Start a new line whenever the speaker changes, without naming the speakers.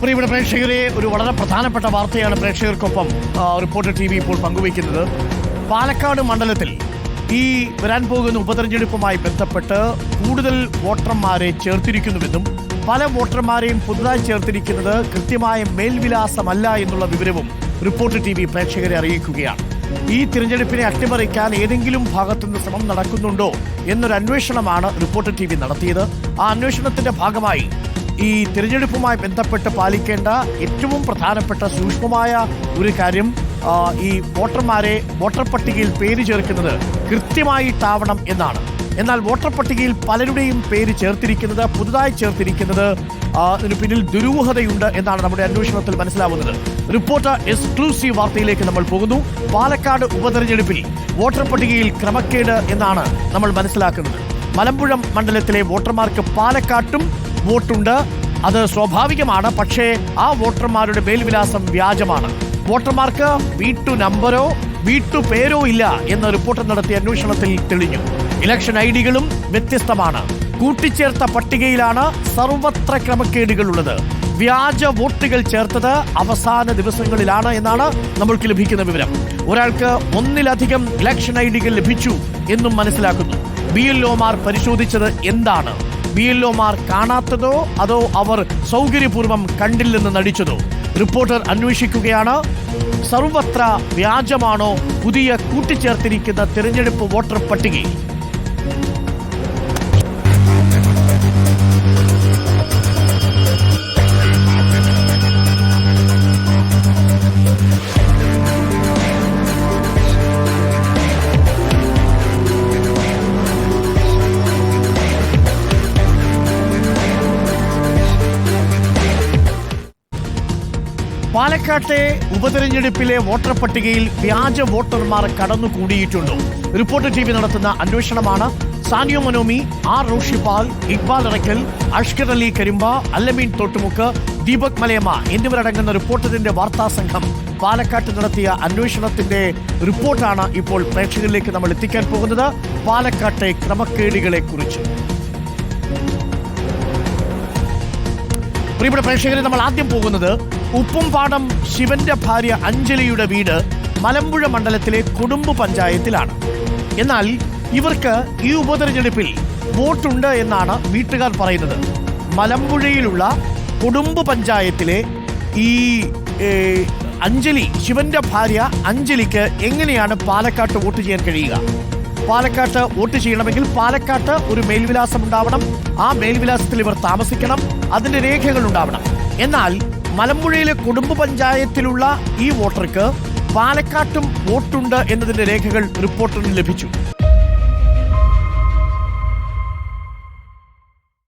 പ്രേക്ഷകരെ ഒരു വളരെ പ്രധാനപ്പെട്ട വാർത്തയാണ് പ്രേക്ഷകർക്കൊപ്പം റിപ്പോർട്ടർ ടി വി ഇപ്പോൾ പങ്കുവയ്ക്കുന്നത്. പാലക്കാട് മണ്ഡലത്തിൽ ഈ വരാൻ പോകുന്ന ഉപതെരഞ്ഞെടുപ്പുമായി ബന്ധപ്പെട്ട് കൂടുതൽ വോട്ടർമാരെ ചേർത്തിരിക്കുന്നുവെന്നും പല വോട്ടർമാരെയും പുതുതായി ചേർത്തിരിക്കുന്നത് കൃത്യമായ മേൽവിലാസമല്ല എന്നുള്ള വിവരവും റിപ്പോർട്ട് ടി വി പ്രേക്ഷകരെ അറിയിക്കുകയാണ്. ഈ തിരഞ്ഞെടുപ്പിനെ അട്ടിമറിക്കാൻ ഏതെങ്കിലും ഭാഗത്തുനിന്ന് ശ്രമം നടക്കുന്നുണ്ടോ എന്നൊരു അന്വേഷണമാണ് റിപ്പോർട്ട് ടി വി നടത്തിയത്. ആ അന്വേഷണത്തിന്റെ ഭാഗമായി ഈ തിരഞ്ഞെടുപ്പുമായി ബന്ധപ്പെട്ട് പാലിക്കേണ്ട ഏറ്റവും പ്രധാനപ്പെട്ട സൂക്ഷ്മമായ ഒരു കാര്യം ഈ വോട്ടർമാരെ വോട്ടർ പട്ടികയിൽ പേര് ചേർക്കുന്നത് കൃത്യമായിട്ടാവണം എന്നാണ്. എന്നാൽ വോട്ടർ പട്ടികയിൽ പലരുടെയും പേര് ചേർത്തിരിക്കുന്നത് പുതുതായി ചേർത്തിരിക്കുന്നത് ഇതിന് പിന്നിൽ ദുരൂഹതയുണ്ട് എന്നാണ് നമ്മുടെ അന്വേഷണത്തിൽ മനസ്സിലാവുന്നത്. റിപ്പോർട്ടർ എക്സ്ക്ലൂസീവ് വാർത്തയിലേക്ക് നമ്മൾ പോകുന്നു. പാലക്കാട് ഉപതെരഞ്ഞെടുപ്പിൽ വോട്ടർ പട്ടികയിൽ ക്രമക്കേട് എന്നാണ് നമ്മൾ മനസ്സിലാക്കുന്നത്. മലമ്പുഴം മണ്ഡലത്തിലെ വോട്ടർമാർക്ക് പാലക്കാട്ടും വോട്ടുണ്ട്. അത് സ്വാഭാവികമാണ്. പക്ഷേ ആ വോട്ടർമാരുടെ മേൽവിലാസം വ്യാജമാണ്. വോട്ടർമാർക്ക് വീട്ടു നമ്പരോ വീട്ടു പേരോ ഇല്ല എന്ന റിപ്പോർട്ട് നടത്തിയ അന്വേഷണത്തിൽ തെളിഞ്ഞു. ഇലക്ഷൻ ഐ ഡികളും വ്യത്യസ്തമാണ്. കൂട്ടിച്ചേർത്ത പട്ടികയിലാണ് സർവത്ര ക്രമക്കേടുകളുള്ളത്. വ്യാജ വോട്ടുകൾ ചേർത്തത് അവസാന ദിവസങ്ങളിലാണ് എന്നാണ് നമ്മൾക്ക് ലഭിക്കുന്ന വിവരം. ഒരാൾക്ക് ഒന്നിലധികം ഇലക്ഷൻ ഐ ഡികൾ ലഭിച്ചു എന്നും മനസ്സിലാക്കുന്നു. ബി എൽ ഒമാർ പരിശോധിച്ചത് എന്താണ്? ബി കാണാത്തതോ അതോ അവർ സൗകര്യപൂർവം കണ്ടില്ലെന്ന് നടിച്ചതോ? റിപ്പോർട്ടർ അന്വേഷിക്കുകയാണ്. സർവത്ര വ്യാജമാണോ പുതിയ കൂട്ടിച്ചേർത്തിരിക്കുന്ന തിരഞ്ഞെടുപ്പ് വോട്ടർ പട്ടികയിൽ? പാലക്കാട്ടെ ഉപതെരഞ്ഞെടുപ്പിലെ വോട്ടർ പട്ടികയിൽ വ്യാജ വോട്ടർമാർ കടന്നുകൂടിയിട്ടുണ്ടോ. റിപ്പോർട്ടർ ടി വി നടത്തുന്ന അന്വേഷണമാണ് സാനിയോ മനോമി ആർ റോഷിപാൽ ഇക്ബാൽ അടക്കൽ അഷ്കർ അലി കരിമ്പ അല്ലമീൻ തോട്ടുമുക്ക് ദീപക് മലയമ്മ എന്നിവരടങ്ങുന്ന റിപ്പോർട്ടറിന്റെ വാർത്താ സംഘം പാലക്കാട്ട് നടത്തിയ അന്വേഷണത്തിന്റെ റിപ്പോർട്ടാണ് ഇപ്പോൾ പ്രേക്ഷകരിലേക്ക് നമ്മൾ എത്തിക്കാൻ പോകുന്നത്. പാലക്കാട്ടെ ക്രമക്കേടുകളെ കുറിച്ച്. പ്രിയപ്പെട്ട പ്രേക്ഷകരെ നമ്മൾ ആദ്യം പോകുന്നത് ഉപ്പുംപാടം ശിവന്റെ ഭാര്യ അഞ്ജലിയുടെ വീട് മലമ്പുഴ മണ്ഡലത്തിലെ കുടുംബ പഞ്ചായത്തിലാണ്. എന്നാൽ ഇവർക്ക് ഈ ഉപതെരഞ്ഞെടുപ്പിൽ വോട്ടുണ്ട് എന്നാണ് വീട്ടുകാർ പറയുന്നത്. മലമ്പുഴയിലുള്ള കുടുംബ പഞ്ചായത്തിലെ ഈ അഞ്ജലി ശിവന്റെ ഭാര്യ അഞ്ജലിക്ക് എങ്ങനെയാണ് പാലക്കാട്ട് വോട്ട് ചെയ്യാൻ കഴിയുക? പാലക്കാട്ട് വോട്ട് ചെയ്യണമെങ്കിൽ പാലക്കാട്ട് ഒരു മേൽവിലാസം ഉണ്ടാവണം. ആ മേൽവിലാസത്തിൽ ഇവർ താമസിക്കണം. അതിന്റെ രേഖകൾ ഉണ്ടാവണം. എന്നാൽ മലമ്പുഴയിലെ കുടുംബ പഞ്ചായത്തിലുള്ള ഈ വോട്ടർക്ക് പാലക്കാട്ടും വോട്ടുണ്ട് എന്നതിന്റെ രേഖകൾ റിപ്പോർട്ടറിന് ലഭിച്ചു.